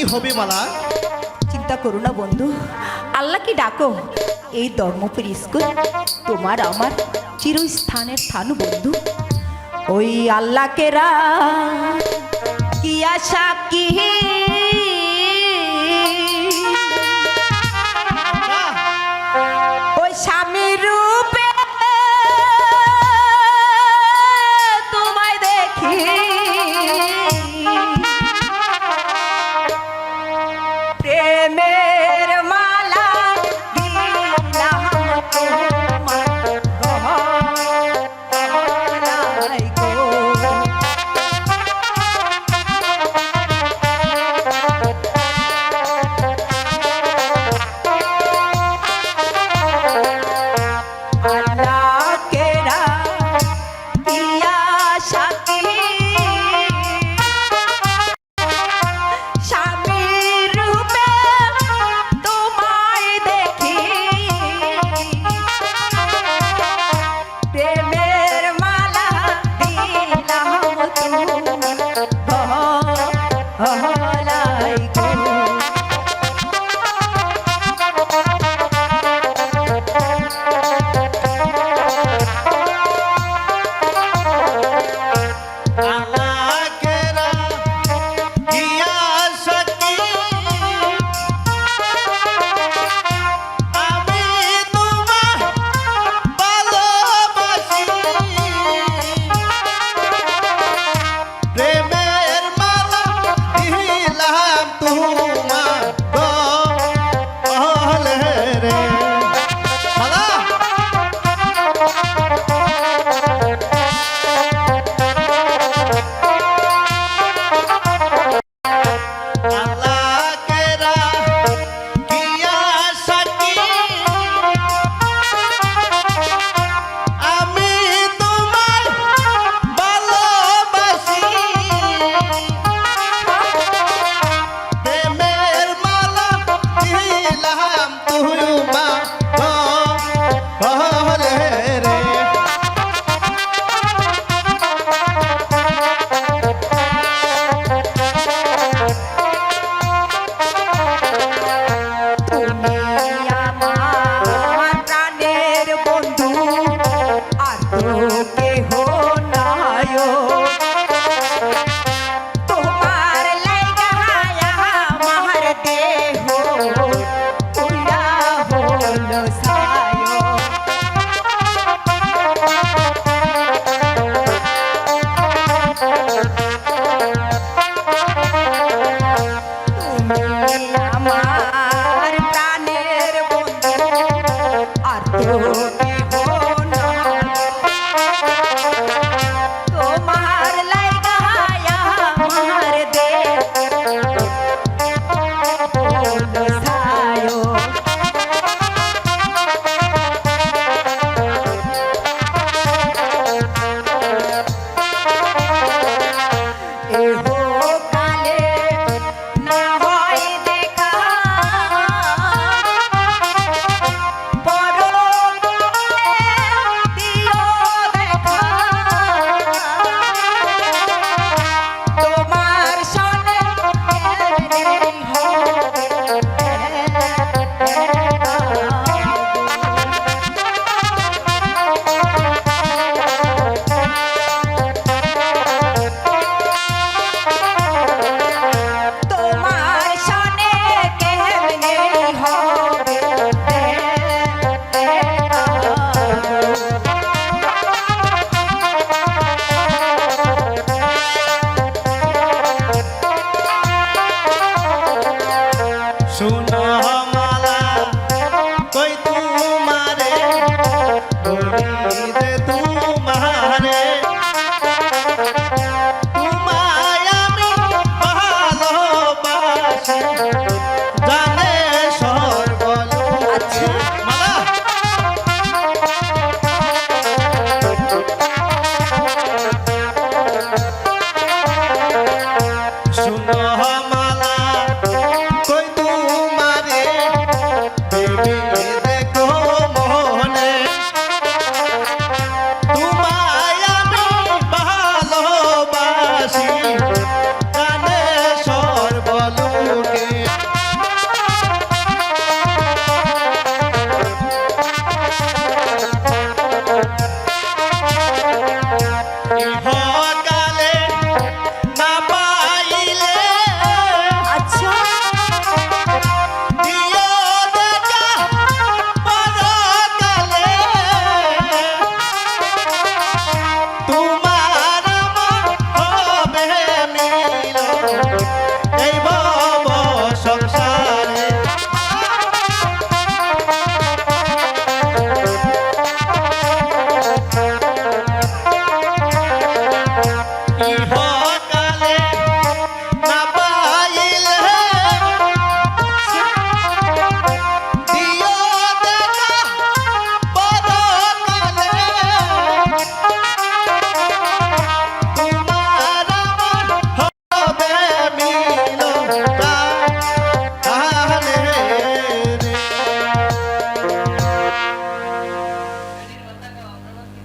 কি হবে বলা চিন্তা করো না বন্ধু। আল্লাহকে ডাকো। এই ধর্মপুর স্কুল তোমার আমার চিরস্থানের স্থান বন্ধু। ওই আল্লাহকে রা